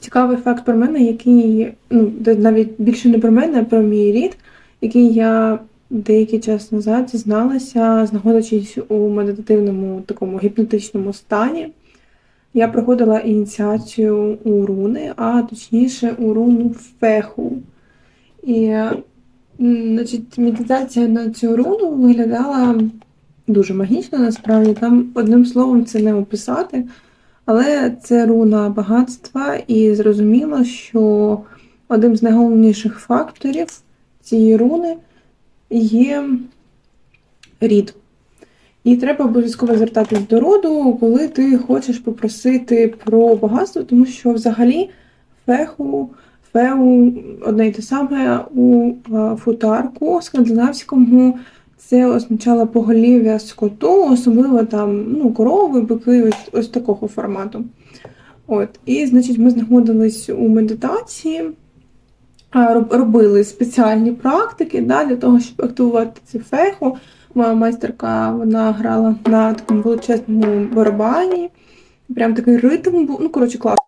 цікавий факт про мене, який ну, навіть більше не про мене, а про мій рід, який я деякий час назад дізналася, знаходячись у медитативному такому гіпнотичному стані. Я проходила ініціацію у руни, а точніше у руну феху. І значить, медитація на цю руну виглядала дуже магічно, насправді. Там одним словом це не описати. Але це руна багатства, і зрозуміло, що одним з найголовніших факторів цієї руни є рід. І треба обов'язково звертатись до роду, коли ти хочеш попросити про багатство, тому що взагалі феху, феу одне й те саме у футарку скандинавському це означало поголів'я скоту, особливо там ну, корови, бики, ось, ось такого формату. От. І, значить, ми знаходились у медитації, робили спеціальні практики да, для того, щоб активувати цю феху. Моя майстерка вона грала на такому величезному барабані. Прям такий ритм був. Ну, коротше, клас.